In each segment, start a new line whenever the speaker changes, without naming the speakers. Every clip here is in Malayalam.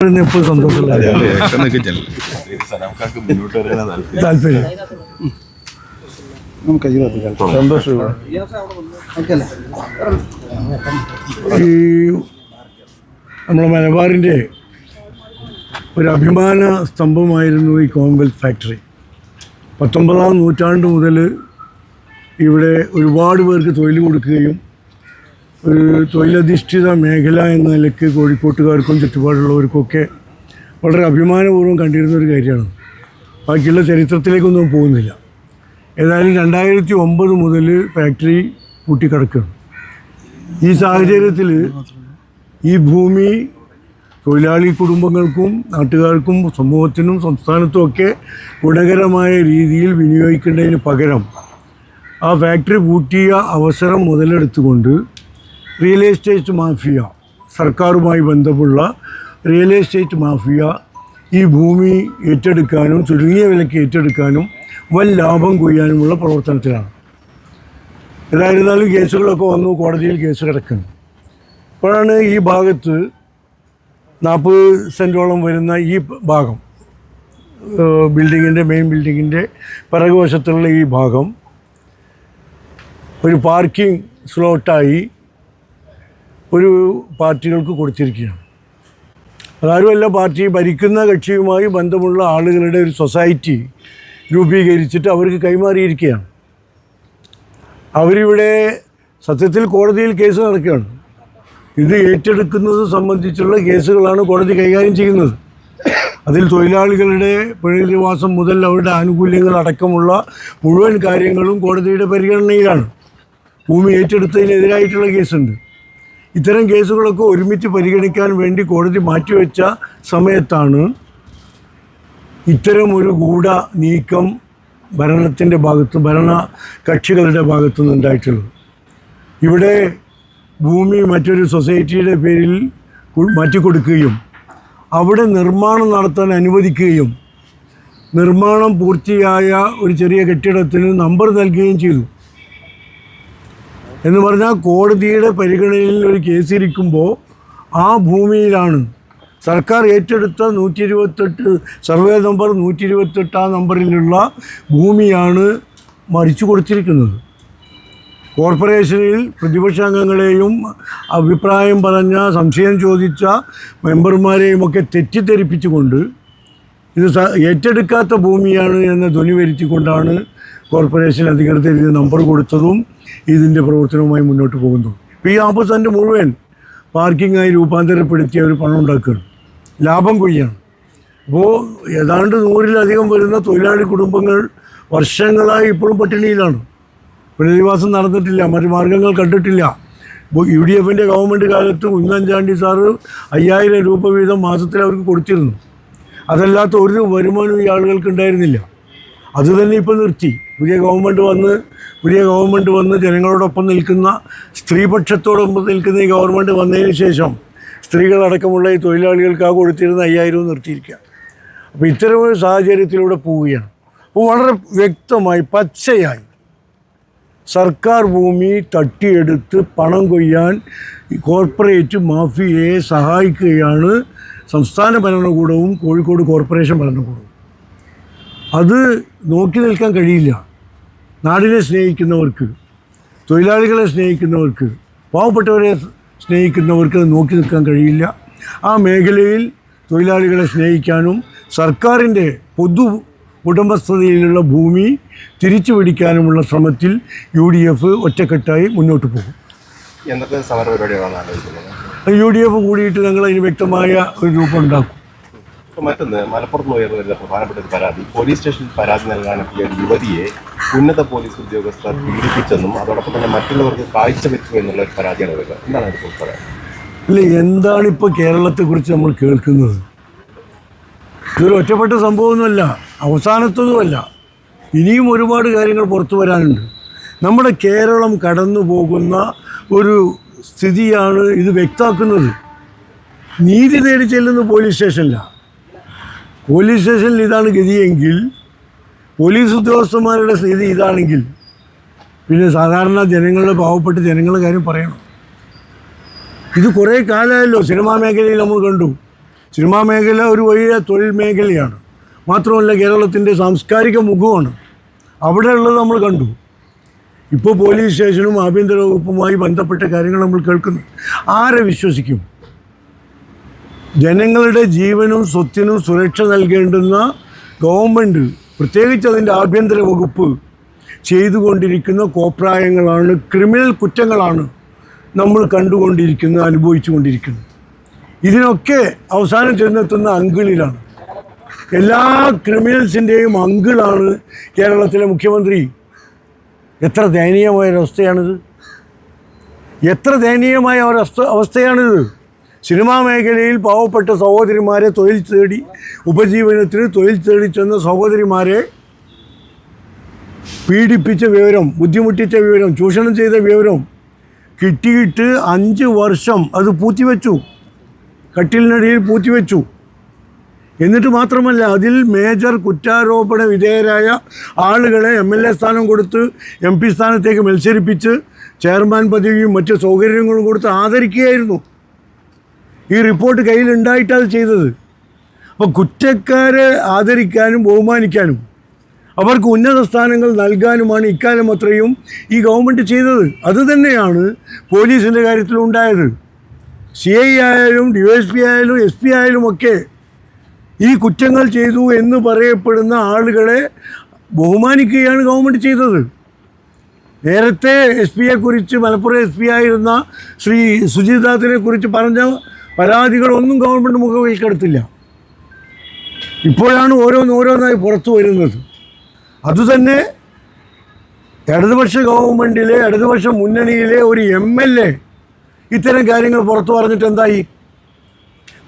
എപ്പോഴും സന്തോഷമുള്ള
താല്പര്യം. സന്തോഷം.
ഈ നമ്മുടെ മലബാറിന്റെ ഒരു അഭിമാന സ്തംഭമായിരുന്നു ഈ കോമൺവെൽത്ത് ഫാക്ടറി. പത്തൊമ്പതാം നൂറ്റാണ്ട് മുതൽ ഇവിടെ ഒരുപാട് പേർക്ക് തൊഴിൽ കൊടുക്കുകയും ഒരു തൊഴിലധിഷ്ഠിത മേഖല എന്ന നിലയ്ക്ക് കോഴിക്കോട്ടുകാർക്കും ചുറ്റുപാടുള്ളവർക്കൊക്കെ വളരെ അഭിമാനപൂർവം കണ്ടിരുന്ന ഒരു കാര്യമാണ്. ബാക്കിയുള്ള ചരിത്രത്തിലേക്കൊന്നും പോകുന്നില്ല. ഏതായാലും രണ്ടായിരത്തി ഒമ്പത് മുതൽ ഫാക്ടറി പൂട്ടിക്കിടക്കുകയാണ്. ഈ സാഹചര്യത്തിൽ ഈ ഭൂമി തൊഴിലാളി കുടുംബങ്ങൾക്കും നാട്ടുകാർക്കും സമൂഹത്തിനും സംസ്ഥാനത്തും ഒക്കെ ഗുണകരമായ രീതിയിൽ വിനിയോഗിക്കേണ്ടതിന് പകരം ആ ഫാക്ടറി പൂട്ടിയ അവസരം മുതലെടുത്തുകൊണ്ട് റിയൽ എസ്റ്റേറ്റ് മാഫിയ സർക്കാരുമായി ബന്ധമുള്ള റിയൽ എസ്റ്റേറ്റ് മാഫിയ ഈ ഭൂമി ഏറ്റെടുക്കാനും ചുരുങ്ങിയ വിലയ്ക്ക് ഏറ്റെടുക്കാനും വൻ ലാഭം കൊയ്യാനുമുള്ള പ്രവർത്തനത്തിലാണ്. ഏതായിരുന്നാലും കേസുകളൊക്കെ വന്നു കോടതിയിൽ കേസ് കിടക്കുന്നു. അപ്പോഴാണ് ഈ ഭാഗത്ത് നാൽപ്പത് സെന്റോളം വരുന്ന ഈ ഭാഗം ബിൽഡിങ്ങിന്റെ മെയിൻ ബിൽഡിങ്ങിന്റെ പിറകുവശത്തുള്ള ഈ ഭാഗം ഒരു പാർക്കിംഗ് സ്ലോട്ടായി ഒരു പാർട്ടികൾക്ക് കൊടുത്തിരിക്കുകയാണ്. അതാരുമല്ല പാർട്ടി ഭരിക്കുന്ന കക്ഷിയുമായി ബന്ധമുള്ള ആളുകളുടെ ഒരു സൊസൈറ്റി രൂപീകരിച്ചിട്ട് അവർക്ക് കൈമാറിയിരിക്കുകയാണ്. അവരിവിടെ സത്യത്തിൽ കോടതിയിൽ കേസ് നടക്കുകയാണ്. ഇത് ഏറ്റെടുക്കുന്നത് സംബന്ധിച്ചുള്ള കേസുകളാണ് കോടതി കൈകാര്യം ചെയ്യുന്നത്. അതിൽ തൊഴിലാളികളുടെ പുനരധിവാസം മുതൽ അവരുടെ ആനുകൂല്യങ്ങൾ അടക്കമുള്ള മുഴുവൻ കാര്യങ്ങളും കോടതിയുടെ പരിഗണനയിലാണ്. ഭൂമി ഏറ്റെടുത്തതിനെതിരായിട്ടുള്ള കേസുണ്ട്. ഇത്തരം കേസുകളൊക്കെ ഒരുമിച്ച് പരിഗണിക്കാൻ വേണ്ടി കോടതി മാറ്റിവെച്ച സമയത്താണ് ഇത്തരം ഒരു ഗൂഢ നീക്കം ഭരണത്തിന്റെ ഭാഗത്ത് ഭരണ കക്ഷികളുടെ ഭാഗത്തു നിന്നുണ്ടായിട്ടുള്ളത്. ഇവിടെ ഭൂമി മറ്റൊരു സൊസൈറ്റിയുടെ പേരിൽ മാറ്റിക്കൊടുക്കുകയും അവിടെ നിർമ്മാണം നടത്താൻ അനുവദിക്കുകയും നിർമ്മാണം പൂർത്തിയായ ഒരു ചെറിയ കെട്ടിടത്തിന് നമ്പർ നൽകുകയും ചെയ്തു. എന്ന് പറഞ്ഞാൽ കോടതിയുടെ പരിഗണനയിൽ ഒരു കേസിരിക്കുമ്പോൾ ആ ഭൂമിയിലാണ്. സർക്കാർ ഏറ്റെടുത്ത നൂറ്റി ഇരുപത്തെട്ട് സർവേ നമ്പർ നൂറ്റി ആ നമ്പറിലുള്ള ഭൂമിയാണ് മറിച്ചു കൊടുത്തിരിക്കുന്നത്. കോർപ്പറേഷനിൽ പ്രതിപക്ഷാംഗങ്ങളെയും അഭിപ്രായം പറഞ്ഞ സംശയം ചോദിച്ച മെമ്പർമാരെയും ഒക്കെ തെറ്റിദ്ധരിപ്പിച്ചുകൊണ്ട് ഇത് ഏറ്റെടുക്കാത്ത ഭൂമിയാണ് എന്ന് ധ്വനി വരുത്തിക്കൊണ്ടാണ് കോർപ്പറേഷൻ അധികൃതർ ഇത് നമ്പർ കൊടുത്തതും ഇതിന്റെ പ്രവർത്തനവുമായി മുന്നോട്ട് പോകുന്നു. ഇപ്പോൾ ഈ ആപ്പ് സെന്റ് മുഴുവൻ പാർക്കിങ്ങായി രൂപാന്തരപ്പെടുത്തി അവർ പണം ഉണ്ടാക്കുകയാണ്. ലാഭം കൊയ്യാണ്. അപ്പോൾ ഏതാണ്ട് നൂറിലധികം വരുന്ന തൊഴിലാളി കുടുംബങ്ങൾ വർഷങ്ങളായി ഇപ്പോഴും പട്ടിണിയിലാണ്. പുനരധിവാസം നടന്നിട്ടില്ല മറ്റു മാർഗങ്ങൾ കണ്ടിട്ടില്ല. യു ഡി എഫിന്റെ ഗവൺമെന്റ് കാലത്ത് ഉമ്മൻചാണ്ടി സാറ് അയ്യായിരം രൂപ വീതം മാസത്തിൽ അവർക്ക് കൊടുത്തിരുന്നു. അതല്ലാത്ത ഒരു വരുമാനവും ഈ ആളുകൾക്ക് ഉണ്ടായിരുന്നില്ല. അത് തന്നെ ഇപ്പോൾ നിർത്തി. പുതിയ ഗവൺമെന്റ് വന്ന് പുതിയ ഗവൺമെന്റ് വന്ന് ജനങ്ങളോടൊപ്പം നിൽക്കുന്ന സ്ത്രീപക്ഷത്തോടൊപ്പം നിൽക്കുന്ന ഈ ഗവൺമെന്റ് വന്നതിന് ശേഷം സ്ത്രീകളടക്കമുള്ള ഈ തൊഴിലാളികൾക്ക് കൊടുത്തിരുന്ന അയ്യായിരവും നിർത്തിയിരിക്കുക. അപ്പോൾ ഇത്തരമൊരു സാഹചര്യത്തിലൂടെ പോവുകയാണ്. അപ്പോൾ വളരെ വ്യക്തമായി പച്ചയായി. സർക്കാർ ഭൂമി തട്ടിയെടുത്ത് പണം കൊയ്യാൻ കോർപ്പറേറ്റ് മാഫിയയെ സഹായിക്കുകയാണ് സംസ്ഥാന ഭരണകൂടവും കോഴിക്കോട് കോർപ്പറേഷൻ ഭരണകൂടവും. അത് നോക്കി നിൽക്കാൻ കഴിയില്ല. നാടിനെ സ്നേഹിക്കുന്നവർക്ക് തൊഴിലാളികളെ സ്നേഹിക്കുന്നവർക്ക് പാവപ്പെട്ടവരെ സ്നേഹിക്കുന്നവർക്ക് നോക്കി നിൽക്കാൻ കഴിയില്ല. ആ മേഖലയിൽ തൊഴിലാളികളെ സ്നേഹിക്കാനും സർക്കാരിന്റെ പൊതു ഉടമസ്ഥതയിലുള്ള ഭൂമി തിരിച്ചു പിടിക്കാനുമുള്ള ശ്രമത്തിൽ യു ഡി എഫ് ഒറ്റക്കെട്ടായി മുന്നോട്ട് പോകും.
എന്തൊക്കെ സമര പരിപാടികളാണ്
യു ഡി എഫ് കൂടിയിട്ട് ഞങ്ങൾ അതിന് വ്യക്തമായ ഒരു രൂപം ഉണ്ടാക്കും.
മറ്റൊന്ന് മലപ്പുറത്ത് ഉയർന്നു വരുന്ന പ്രധാനപ്പെട്ട ഒരു പരാതി. പോലീസ് സ്റ്റേഷനിൽ പരാതി നൽകാനെത്തിയ യുവതിയെ ഉന്നത പോലീസ് ഉദ്യോഗസ്ഥർ പീഡിപ്പിച്ചെന്നും അതോടൊപ്പം തന്നെ മറ്റുള്ളവർക്ക് കാഴ്ചവെച്ചു എന്നുള്ള ഒരു പരാതിയാണ് വരുന്നത് എന്താണ് അതിനെക്കുറിച്ച് പറയാം
അല്ല എന്താണ് കേരളത്തെക്കുറിച്ച് നമ്മൾ കേൾക്കുന്നത്? ഇതൊരു ഒറ്റപ്പെട്ട സംഭവമൊന്നുമല്ല അവസാനത്തതുമല്ല. ഇനിയും ഒരുപാട് കാര്യങ്ങൾ പുറത്തു വരാനുണ്ട്. നമ്മുടെ കേരളം കടന്നു പോകുന്ന ഒരു സ്ഥിതിയാണ് ഇത് വ്യക്തമാക്കുന്നത്. നീതി തേടി ചെല്ലുന്ന പോലീസ് സ്റ്റേഷനിലാണ് പോലീസ് സ്റ്റേഷനിൽ ഇതാണ് ഗതിയെങ്കിൽ പോലീസ് ഉദ്യോഗസ്ഥന്മാരുടെ സ്ഥിതി ഇതാണെങ്കിൽ പിന്നെ സാധാരണ ജനങ്ങളുടെ പാവപ്പെട്ട ജനങ്ങളുടെ കാര്യം പറയണം. ഇത് കുറേ കാലമായല്ലോ സിനിമാ മേഖലയിൽ നമ്മൾ കണ്ടു. സിനിമാ മേഖല ഒരു വലിയ തൊഴിൽ മേഖലയാണ്. മാത്രമല്ല കേരളത്തിന്റെ സാംസ്കാരിക മുഖമാണ്. അവിടെയുള്ളത് നമ്മൾ കണ്ടു. ഇപ്പോൾ പോലീസ് സ്റ്റേഷനും ആഭ്യന്തര വകുപ്പുമായി ബന്ധപ്പെട്ട കാര്യങ്ങൾ നമ്മൾ കേൾക്കുന്നു. ആരെ വിശ്വസിക്കും? ജനങ്ങളുടെ ജീവനും സ്വത്തിനും സുരക്ഷ നൽകേണ്ടുന്ന ഗവൺമെന്റ് പ്രത്യേകിച്ച് അതിന്റെ ആഭ്യന്തര വകുപ്പ് ചെയ്തുകൊണ്ടിരിക്കുന്ന കോപ്രായങ്ങളാണ് ക്രിമിനൽ കുറ്റങ്ങളാണ് നമ്മൾ കണ്ടുകൊണ്ടിരിക്കുന്നത് അനുഭവിച്ചു കൊണ്ടിരിക്കുന്നത് ഇതിനൊക്കെ അവസാനം ചെന്നെത്തുന്ന അങ്കിളിലാണ്. എല്ലാ ക്രിമിനൽസിന്റെയും അങ്കിളാണ് കേരളത്തിലെ മുഖ്യമന്ത്രി. എത്ര ദയനീയമായ ഒരവസ്ഥയാണിത് എത്ര ദയനീയമായ ഒരവസ്ഥ അവസ്ഥയാണിത്. സിനിമാ മേഖലയിൽ പാവപ്പെട്ട സഹോദരിമാരെ തൊഴിൽ തേടി ഉപജീവനത്തിന് തൊഴിൽ തേടി ചെന്ന സഹോദരിമാരെ പീഡിപ്പിച്ച വിവരം ബുദ്ധിമുട്ടിച്ച വിവരം ചൂഷണം ചെയ്ത വിവരം കിട്ടിയിട്ട് അഞ്ച് വർഷം അത് പൂത്തിവെച്ചു. കട്ടിലിനടിയിൽ പൂത്തിവെച്ചു. എന്നിട്ട് മാത്രമല്ല അതിൽ മേജർ കുറ്റാരോപണ വിധേയരായ ആളുകളെ എം എൽ എ സ്ഥാനം കൊടുത്ത് എം പി സ്ഥാനത്തേക്ക് മത്സരിപ്പിച്ച് ചെയർമാൻ പദവിയും മറ്റ് സൗകര്യങ്ങളും കൊടുത്ത് ആദരിക്കുകയായിരുന്നു. ഈ റിപ്പോർട്ട് കയ്യിലുണ്ടായിട്ടാണ് അത് ചെയ്തത്. അപ്പോൾ കുറ്റക്കാരെ ആദരിക്കാനും ബഹുമാനിക്കാനും അവർക്ക് ഉന്നത സ്ഥാനങ്ങൾ നൽകാനുമാണ് ഇക്കാലം അത്രയും ഈ ഗവൺമെന്റ് ചെയ്തത്. അതുതന്നെയാണ് പോലീസിന്റെ കാര്യത്തിൽ ഉണ്ടായത്. സി ഐ ആയാലും ഡി എസ് പി ആയാലും എസ് പി ആയാലും ഒക്കെ ഈ കുറ്റങ്ങൾ ചെയ്തു എന്ന് പറയപ്പെടുന്ന ആളുകളെ ബഹുമാനിക്കുകയാണ് ഗവൺമെന്റ് ചെയ്തത്. നേരത്തെ എസ് പിയെക്കുറിച്ച് മലപ്പുറം എസ് പി ആയിരുന്ന ശ്രീ സുജിതാത്തിനെ കുറിച്ച് പറഞ്ഞ പരാതികളൊന്നും ഗവൺമെന്റ് മുഖവിൽക്കെടുത്തില്ല ഇപ്പോഴാണ് ഓരോന്നോരോന്നായി പുറത്തു വരുന്നത്. അതുതന്നെ ഇടതുപക്ഷ ഗവൺമെന്റിലെ ഇടതുപക്ഷ മുന്നണിയിലെ ഒരു എം എൽ എ ഇത്തരം കാര്യങ്ങൾ പുറത്തു പറഞ്ഞിട്ട് എന്തായി?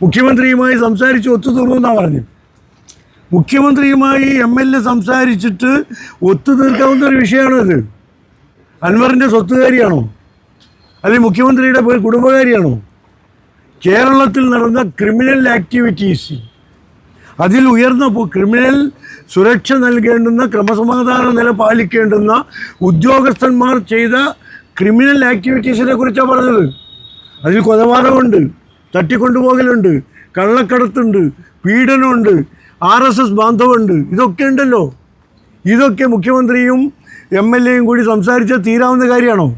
മുഖ്യമന്ത്രിയുമായി സംസാരിച്ച് ഒത്തുതീർന്നെന്നാണ് പറഞ്ഞു. മുഖ്യമന്ത്രിയുമായി എം എൽ എ സംസാരിച്ചിട്ട് ഒത്തുതീർക്കാവുന്ന ഒരു വിഷയമാണിത്. അൻവറിന്റെ സ്വത്തുകാരിയാണോ? അല്ലെങ്കിൽ മുഖ്യമന്ത്രിയുടെ കുടുംബകാരിയാണോ? കേരളത്തിൽ നടന്ന ക്രിമിനൽ ആക്ടിവിറ്റീസ് അതിൽ ഉയർന്ന ക്രിമിനൽ സുരക്ഷ നൽകേണ്ടുന്ന ക്രമസമാധാന നില പാലിക്കേണ്ടുന്ന ഉദ്യോഗസ്ഥന്മാർ ചെയ്ത ക്രിമിനൽ ആക്ടിവിറ്റീസിനെ കുറിച്ചാണ് പറഞ്ഞത്. അതിൽ കൊലപാതകമുണ്ട് തട്ടിക്കൊണ്ടുപോകലുണ്ട് കള്ളക്കടത്തുണ്ട് പീഡനമുണ്ട് ആർ എസ് എസ് ബാന്ധവമുണ്ട് ഇതൊക്കെ ഉണ്ടല്ലോ. ഇതൊക്കെ മുഖ്യമന്ത്രിയും എം എൽ എയും കൂടി സംസാരിച്ചാൽ തീരാവുന്ന കാര്യമാണോ?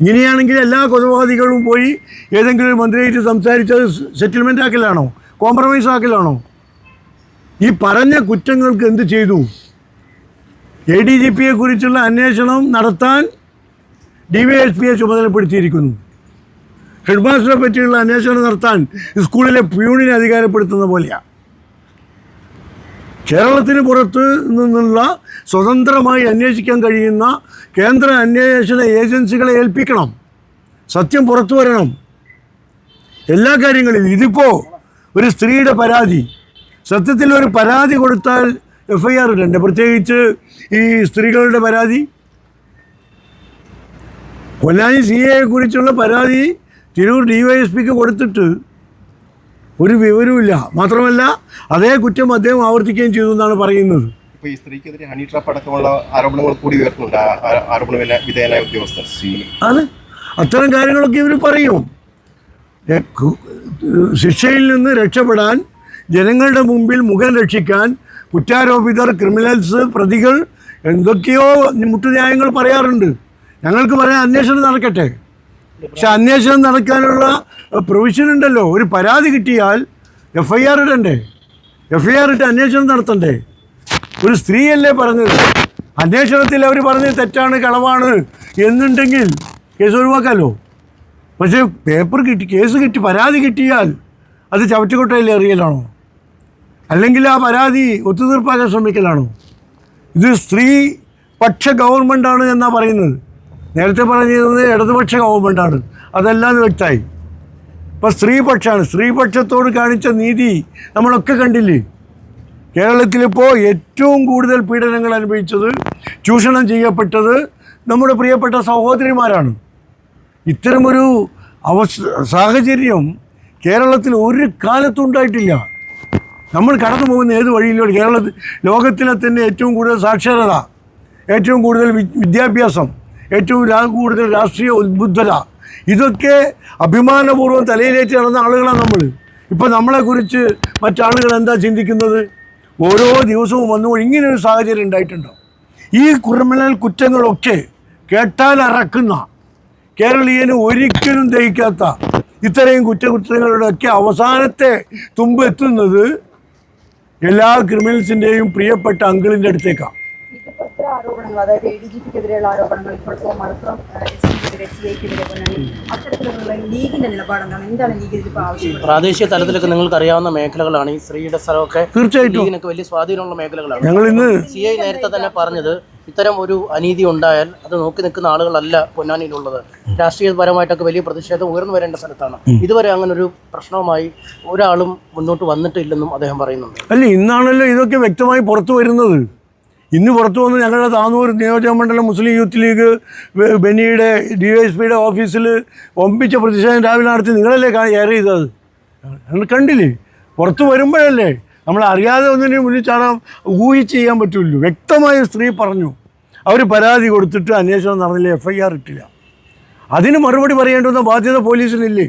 ഇങ്ങനെയാണെങ്കിൽ എല്ലാ കൊലപാതകളും പോയി ഏതെങ്കിലും മന്ത്രിയായിട്ട് സംസാരിച്ചത് സെറ്റിൽമെന്റ് ആക്കലാണോ? കോംപ്രമൈസ് ആക്കലാണോ? ഈ പറഞ്ഞ കുറ്റങ്ങൾക്ക് എന്ത് ചെയ്തു? എ ഡി ജി പിയെ കുറിച്ചുള്ള അന്വേഷണം നടത്താൻ ഡി വൈ എസ് പിയെ ചുമതലപ്പെടുത്തിയിരിക്കുന്നു. ഹെഡ് മാസ്റ്ററെ പറ്റിയുള്ള അന്വേഷണം നടത്താൻ സ്കൂളിലെ പ്യൂണിനെ അധികാരപ്പെടുത്തുന്ന പോലെയാണ് കേരളത്തിന് പുറത്ത് നിന്നുള്ള സ്വതന്ത്രമായി അന്വേഷിക്കാൻ കഴിയുന്ന കേന്ദ്ര അന്വേഷണ ഏജൻസികളെ ഏൽപ്പിക്കണം. സത്യം പുറത്തു വരണം. എല്ലാ കാര്യങ്ങളിലും ഇതിപ്പോൾ ഒരു സ്ത്രീയുടെ പരാതി. സത്യത്തിൽ ഒരു പരാതി കൊടുത്താൽ എഫ് ഐ ആർ ഇടേണ്ട പ്രത്യേകിച്ച് ഈ സ്ത്രീകളുടെ പരാതി. പൊന്നാനി സി എയെ കുറിച്ചുള്ള പരാതി തിരൂർ ഡി വൈ എസ് പിക്ക് കൊടുത്തിട്ട് ഒരു വിവരവുമില്ല. മാത്രമല്ല അതേ കുറ്റം അദ്ദേഹം ആവർത്തിക്കുകയും ചെയ്തു എന്നാണ് പറയുന്നത്.
ഇപ്പൊ ഈ സ്ത്രീക്കെതിരെ ഹണി ട്രാപ്പ് അടക്കമുള്ള ആരോപണങ്ങൾ കൂടി ഉയർത്തുന്നുണ്ട്. ആരോപണ വിധേയനായ ഉദ്യോഗസ്ഥർ
അത് അത്തരം കാര്യങ്ങളൊക്കെ ഇവർ പറയും. ശിക്ഷയിൽ നിന്ന് രക്ഷപ്പെടാൻ ജനങ്ങളുടെ മുമ്പിൽ മുഖം രക്ഷിക്കാൻ കുറ്റാരോപിതർ ക്രിമിനൽസ് പ്രതികൾ എന്തൊക്കെയോ മുട്ടുന്യായങ്ങൾ പറയാറുണ്ട്. ഞങ്ങൾക്ക് പറയാൻ അന്വേഷണം നടക്കട്ടെ. പക്ഷെ അന്വേഷണം നടക്കാനുള്ള പ്രൊവിഷൻ ഉണ്ടല്ലോ. ഒരു പരാതി കിട്ടിയാൽ എഫ് ഐ ആർ ഇടണ്ടേ? എഫ് ഐ ആർ ഇട്ട് അന്വേഷണം നടത്തണ്ടേ? ഒരു സ്ത്രീയല്ലേ പറഞ്ഞത്? അന്വേഷണത്തിൽ അവർ പറഞ്ഞത് തെറ്റാണ് കളവാണ് എന്നുണ്ടെങ്കിൽ കേസ് ഒഴിവാക്കാമല്ലോ പക്ഷേ പേപ്പർ കിട്ടി കേസ് കിട്ടി പരാതി കിട്ടിയാൽ അത് ചവറ്റുകൊട്ടയിൽ എറിയലാണോ? അല്ലെങ്കിൽ ആ പരാതി ഒത്തുതീർപ്പാക്കാൻ ശ്രമിക്കലാണോ? ഇത് സ്ത്രീ പക്ഷ ഗവൺമെന്റാണ് എന്നാണ് പറയുന്നത്. നേരത്തെ പറഞ്ഞിരുന്നത് ഇടതുപക്ഷ ഗവൺമെന്റാണ് അതെല്ലാം വ്യക്തമായി. ഇപ്പം സ്ത്രീപക്ഷമാണ്. സ്ത്രീപക്ഷത്തോട് കാണിച്ച നീതി നമ്മളൊക്കെ കണ്ടില്ലേ? കേരളത്തിലിപ്പോൾ ഏറ്റവും കൂടുതൽ പീഡനങ്ങൾ അനുഭവിച്ചത് ചൂഷണം ചെയ്യപ്പെട്ടത് നമ്മുടെ പ്രിയപ്പെട്ട സഹോദരിമാരാണ്. ഇത്തരമൊരു അവസ്ഥ സാഹചര്യം കേരളത്തിൽ ഒരു കാലത്തും ഉണ്ടായിട്ടില്ല. നമ്മൾ കടന്നു പോകുന്ന ഏത് വഴിയിലൂടെ? കേരളത്തിൽ ലോകത്തിലെ തന്നെ ഏറ്റവും കൂടുതൽ സാക്ഷരത ഏറ്റവും കൂടുതൽ വിദ്യാഭ്യാസം ഏറ്റവും കൂടുതൽ രാഷ്ട്രീയ ഉദ്ബുദ്ധത ഇതൊക്കെ അഭിമാനപൂർവം തലയിലേറ്റ് നടന്ന ആളുകളാണ് നമ്മൾ ഇപ്പം നമ്മളെക്കുറിച്ച് മറ്റാളുകൾ എന്താ ചിന്തിക്കുന്നത്? ഓരോ ദിവസവും വന്നു ഇങ്ങനെ ഒരു സാഹചര്യം ഉണ്ടായിട്ടുണ്ടോ? ഈ ക്രിമിനൽ കുറ്റങ്ങളൊക്കെ കേട്ടാൽ അറക്കുന്ന കേരളീയന് ഒരിക്കലും ദഹിക്കാത്ത ഇത്രയും കുറ്റകുറ്റങ്ങളുടെയൊക്കെ അവസാനത്തെ തുമ്പെത്തുന്നത് എല്ലാ ക്രിമിനൽസിന്റെയും പ്രിയപ്പെട്ട അങ്കിളിന്റെ അടുത്തേക്കാണ്
ആരോപണങ്ങൾ അതായത് എ ഡി ജി പിക്കെതിരെയുള്ള ആരോപണങ്ങൾ ഇപ്പോഴത്തെ മലപ്പുറം എസ് പിക്കെതിരെ സി ഐക്കെതിരെ എതിരെ അത്തരത്തിലുള്ള ലീഗിന്റെ നിലപാട് എന്താണ് എന്താണ് ലീഗ് ഇപ്പോൾ ആവശ്യം
പ്രാദേശിക തലത്തിലൊക്കെ നിങ്ങൾക്ക് അറിയാവുന്ന മേഖലകളാണ് ഈ സ്ത്രീയുടെ സ്ഥലമൊക്കെ
തീർച്ചയായിട്ടും.
ലീഗിനൊക്കെ വലിയ സ്വാധീനമുള്ള മേഖലകളാണ്.
ഞങ്ങൾ ഇന്ന്
സി ഐ നേരത്തെ തന്നെ പറഞ്ഞത് ഇത്തരം ഒരു അനീതി ഉണ്ടായാൽ അത് നോക്കി നിൽക്കുന്ന ആളുകളല്ല പൊന്നാനിയിലുള്ളത്. രാഷ്ട്രീയപരമായിട്ടൊക്കെ വലിയ പ്രതിഷേധം ഉയർന്നു വരേണ്ട സ്ഥലത്താണ്. ഇതുവരെ അങ്ങനെ ഒരു പ്രശ്നവുമായി ഒരാളും മുന്നോട്ട് വന്നിട്ടില്ലെന്നും അദ്ദേഹം പറയുന്നുണ്ട്.
അല്ല ഇന്നാണല്ലോ ഇതൊക്കെ വ്യക്തമായി പുറത്തു വരുന്നത്. ഇന്ന് പുറത്തു വന്ന് ഞങ്ങളുടെ താന്നൂർ നിയോജക മണ്ഡലം മുസ്ലിം യൂത്ത് ലീഗ് ബെന്നിയുടെ ഡി എസ് പിയുടെ ഓഫീസിൽ ഒമ്പിച്ച പ്രതിഷേധം രാവിലെ നടത്തി നിങ്ങളല്ലേ എയർ ചെയ്തത്? കണ്ടില്ലേ? പുറത്ത് വരുമ്പോഴല്ലേ? നമ്മൾ അറിയാതെ ഒന്നിനും മുന്നിൽ ചാടാൻ ഊഹിച്ച് ചെയ്യാൻ പറ്റുമല്ലോ വ്യക്തമായ സ്ത്രീ പറഞ്ഞു. അവർ പരാതി കൊടുത്തിട്ട് അന്വേഷണം നടന്നില്ല എഫ് ഐ ആർ ഇട്ടില്ല. അതിന് മറുപടി പറയേണ്ടുന്ന ബാധ്യത പോലീസിനില്ലേ?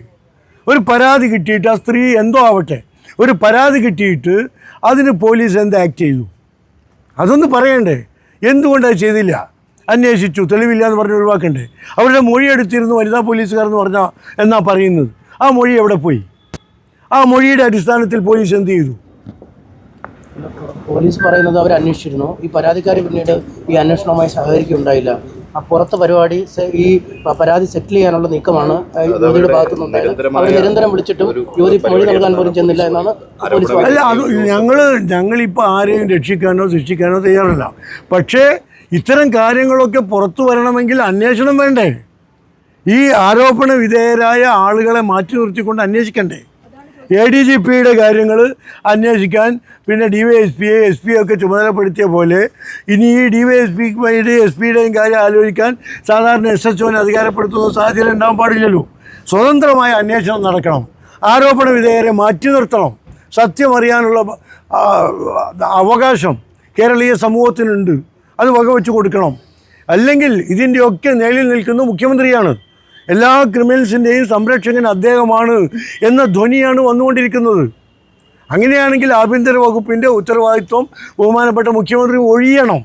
ഒരു പരാതി കിട്ടിയിട്ട് ആ സ്ത്രീ എന്തോ ആവട്ടെ ഒരു പരാതി കിട്ടിയിട്ട് അതിന് പോലീസ് എന്ത് ആക്ട് ചെയ്തു? അതൊന്ന് പറയണ്ടേ? എന്തുകൊണ്ടത് ചെയ്തില്ല? അന്വേഷിച്ചു തെളിവില്ല എന്ന് പറഞ്ഞ് ഒഴിവാക്കണ്ടേ? അവരുടെ മൊഴി എടുത്തിരുന്നു വനിതാ പോലീസുകാർ എന്ന് പറഞ്ഞാൽ എന്നാ പറയുന്നത്? ആ മൊഴി എവിടെ പോയി? ആ മൊഴിയുടെ അടിസ്ഥാനത്തിൽ പോലീസ് എന്ത് ചെയ്തു?
പോലീസ് പറയുന്നത് അവർ അന്വേഷിച്ചിരുന്നു ഈ പരാതിക്കാർ പിന്നീട് ഈ അന്വേഷണവുമായി സഹകരിക്കുകയുണ്ടായില്ല. ആ പുറത്തെ പരിപാടി ഈ പരാതി സെറ്റിൽ ചെയ്യാനുള്ള നീക്കമാണ് യുവതിയുടെ ഭാഗത്തു നിന്നുണ്ടായത് അവർ നിരന്തരം വിളിച്ചിട്ടും യുവതി മൊഴി നൽകാൻ പോലും ചെന്നില്ല എന്നാണ് പോലീസ്
അല്ല അത് ഞങ്ങൾ ഞങ്ങളിപ്പോൾ ആരെയും രക്ഷിക്കാനോ ശിക്ഷിക്കാനോ തയ്യാറല്ല. പക്ഷേ ഇത്തരം കാര്യങ്ങളൊക്കെ പുറത്തു വരണമെങ്കിൽ അന്വേഷണം വേണ്ടേ? ഈ ആരോപണ വിധേയരായ ആളുകളെ മാറ്റി നിർത്തിക്കൊണ്ട് അന്വേഷിക്കണ്ടേ? എ ഡി ജി പിയുടെ കാര്യങ്ങൾ അന്വേഷിക്കാൻ പിന്നെ ഡി വൈ എസ് പിയെ എസ് പി ഒക്കെ ചുമതലപ്പെടുത്തിയ പോലെ ഇനി ഈ ഡി വൈ എസ് പിയുടെ എസ് പിയുടെയും കാര്യം ആലോചിക്കാൻ സാധാരണ എസ് എച്ച് ഒന് അധികാരപ്പെടുത്തുന്ന സാഹചര്യം ഉണ്ടാകാൻ പാടില്ലല്ലോ. സ്വതന്ത്രമായ അന്വേഷണം നടക്കണം. ആരോപണ വിധേയരെ മാറ്റി നിർത്തണം. സത്യമറിയാനുള്ള അവകാശം കേരളീയ സമൂഹത്തിനുണ്ട്. അത് വകവെച്ച് കൊടുക്കണം. അല്ലെങ്കിൽ ഇതിന്റെയൊക്കെ നേളിൽ നിൽക്കുന്ന മുഖ്യമന്ത്രിയാണ്. എല്ലാ ക്രിമിനൽസിന്റെയും സംരക്ഷകൻ അദ്ദേഹമാണ് എന്ന ധ്വനിയാണ് വന്നുകൊണ്ടിരിക്കുന്നത്. അങ്ങനെയാണെങ്കിൽ ആഭ്യന്തര വകുപ്പിന്റെ ഉത്തരവാദിത്വം ബഹുമാനപ്പെട്ട മുഖ്യമന്ത്രി ഒഴിയണം.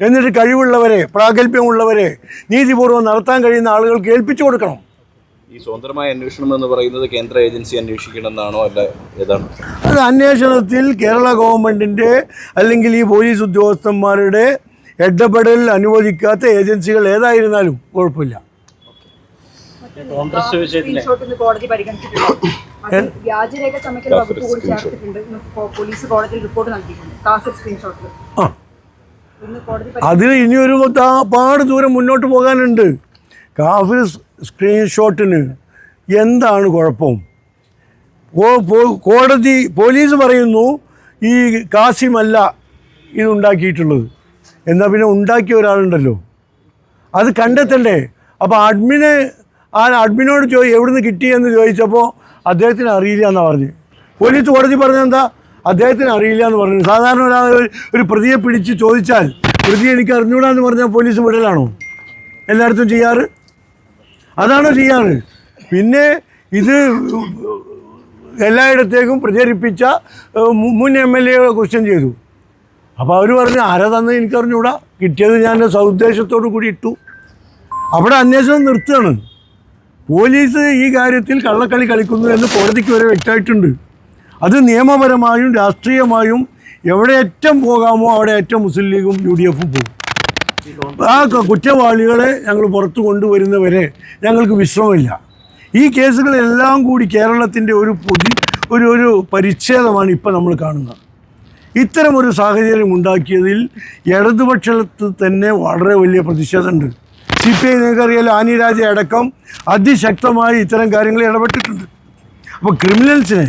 എന്നിട്ട് കഴിവുള്ളവരെ പ്രാഗൽഭ്യമുള്ളവരെ നീതിപൂർവം നടത്താൻ കഴിയുന്ന ആളുകൾക്ക് ഏൽപ്പിച്ചു കൊടുക്കണം.
ഈ സ്വതന്ത്രമായ അന്വേഷണം എന്ന് പറയുന്നത് കേന്ദ്ര ഏജൻസി അന്വേഷിക്കണമെന്നാണോ അല്ല ഏതാണ്?
അത് അന്വേഷണത്തിൽ കേരള ഗവൺമെന്റിന്റെ അല്ലെങ്കിൽ ഈ പോലീസ് ഉദ്യോഗസ്ഥന്മാരുടെ ഇടപെടൽ അനുവദിക്കാത്ത ഏജൻസികൾ ഏതായിരുന്നാലും കുഴപ്പമില്ല.
സ്ക്രീൻഷോട്ട് ഇന്ന് കോടതി പരിഗണിച്ചിട്ടുണ്ട്. അത് വ്യാജരേഖ ചമയ്ക്കൽ വകുപ്പ് കൂടി ചേർത്തിട്ടുണ്ട്. പോലീസ് കോടതിയിൽ റിപ്പോർട്ട് നൽകിയിട്ടുണ്ട്. കാസറ്റ് സ്ക്രീൻഷോട്ടിൽ
ആ.
ഇന്ന് കോടതി
അത് ഇനിയൊരു പാട് ദൂരം മുന്നോട്ട് പോകാനുണ്ട്. കാഫിർ സ്ക്രീൻഷോട്ടിന് എന്താണ് കുഴപ്പം? കോടതി പോലീസ് പറയുന്നു ഈ കാസിമല്ല ഇതുണ്ടാക്കിയിട്ടുള്ളത് എന്നാൽ പിന്നെ ഉണ്ടാക്കിയ ഒരാളുണ്ടല്ലോ. അത് കണ്ടെത്തണ്ടേ? അപ്പോൾ അഡ്മിന് ആ അഡ്മിനോട് ചോദി എവിടുന്ന് കിട്ടിയെന്ന് ചോദിച്ചപ്പോൾ അദ്ദേഹത്തിന് അറിയില്ല എന്നാണ് പറഞ്ഞു. പോലീസ് കോടതി പറഞ്ഞത് എന്താ അദ്ദേഹത്തിന് അറിയില്ല എന്ന് പറഞ്ഞു. സാധാരണ ഒരാൾ ഒരു- പ്രതിയെ പിടിച്ച് ചോദിച്ചാൽ പ്രതി എനിക്ക് അറിഞ്ഞൂടാന്ന് പറഞ്ഞാൽ പോലീസ് വിടലാണോ? എല്ലായിടത്തും ചെയ്യാറ്? അതാണോ ചെയ്യാറ്? പിന്നെ ഇത് എല്ലായിടത്തേക്കും പ്രചരിപ്പിച്ച മുൻ എം എൽ എ ക്വസ്റ്റ്യൻ ചെയ്തു. അപ്പോൾ അവർ പറഞ്ഞു ആരാ തന്നെ എനിക്കറിഞ്ഞൂടാ? കിട്ടിയത് ഞാൻ സൗദ്ദേശത്തോടു കൂടി ഇട്ടു. അവിടെ അന്വേഷണം നിർത്തുകയാണ്. പോലീസ് ഈ കാര്യത്തിൽ കള്ളക്കളി കളിക്കുന്നു എന്ന് കോടതിക്ക് വരെ വ്യക്തമായിട്ടുണ്ട്. അത് നിയമപരമായും രാഷ്ട്രീയമായും എവിടെ ഏറ്റവും പോകാമോ അവിടെ ഏറ്റവും മുസ്ലിം ലീഗും യു ഡി എഫും പോകും. ആ കുറ്റവാളികളെ ഞങ്ങൾ പുറത്തു കൊണ്ടുവരുന്നവരെ ഞങ്ങൾക്ക് വിശ്രമമില്ല. ഈ കേസുകളെല്ലാം കൂടി കേരളത്തിന്റെ ഒരു പൊതി ഒരു ഒരു പരിച്ഛേദമാണ് ഇപ്പം നമ്മൾ കാണുന്നത്. ഇത്തരമൊരു സാഹചര്യം ഉണ്ടാക്കിയതിൽ ഇടതുപക്ഷത്ത് തന്നെ വളരെ വലിയ പ്രതിഷേധമുണ്ട്. സി പി ഐ നിങ്ങൾക്കറിയാലോ ആനി രാജ അടക്കം അതിശക്തമായി ഇത്തരം കാര്യങ്ങളിൽ ഇടപെട്ടിട്ടുണ്ട്. അപ്പോൾ ക്രിമിനൽസിനെ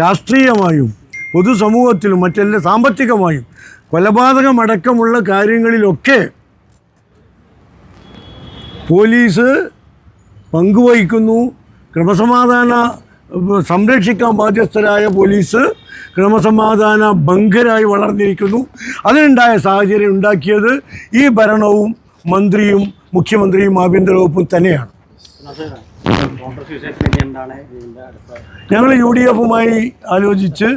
രാഷ്ട്രീയമായും പൊതുസമൂഹത്തിലും മറ്റെല്ലാം സാമ്പത്തികമായും കൊലപാതകമടക്കമുള്ള കാര്യങ്ങളിലൊക്കെ പോലീസ് പങ്കുവഹിക്കുന്നു. ക്രമസമാധാന സംരക്ഷിക്കാൻ ബാധ്യസ്ഥരായ പോലീസ് ക്രമസമാധാന ഭംഗരായി വളർന്നിരിക്കുന്നു. അതിനുണ്ടായ സാഹചര്യം ഉണ്ടാക്കിയത് ഈ ഭരണവും മന്ത്രിയും മുഖ്യമന്ത്രിയും ആഭ്യന്തര വകുപ്പും തന്നെയാണ്. ഞങ്ങൾ യു ഡി എഫുമായി ആലോചിച്ച്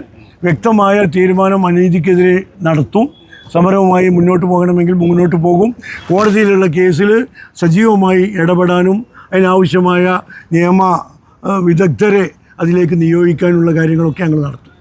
വ്യക്തമായ തീരുമാനം അനീതിക്കെതിരെ നടത്തും. സമരവുമായി മുന്നോട്ട് പോകണമെങ്കിൽ മുന്നോട്ട് പോകും. കോടതിയിലുള്ള കേസിൽ സജീവമായി ഇടപെടാനും അതിനാവശ്യമായ നിയമ വിദഗ്ധരെ അതിലേക്ക് നിയോഗിക്കാനുള്ള കാര്യങ്ങളൊക്കെ ഞങ്ങൾ നടത്തും.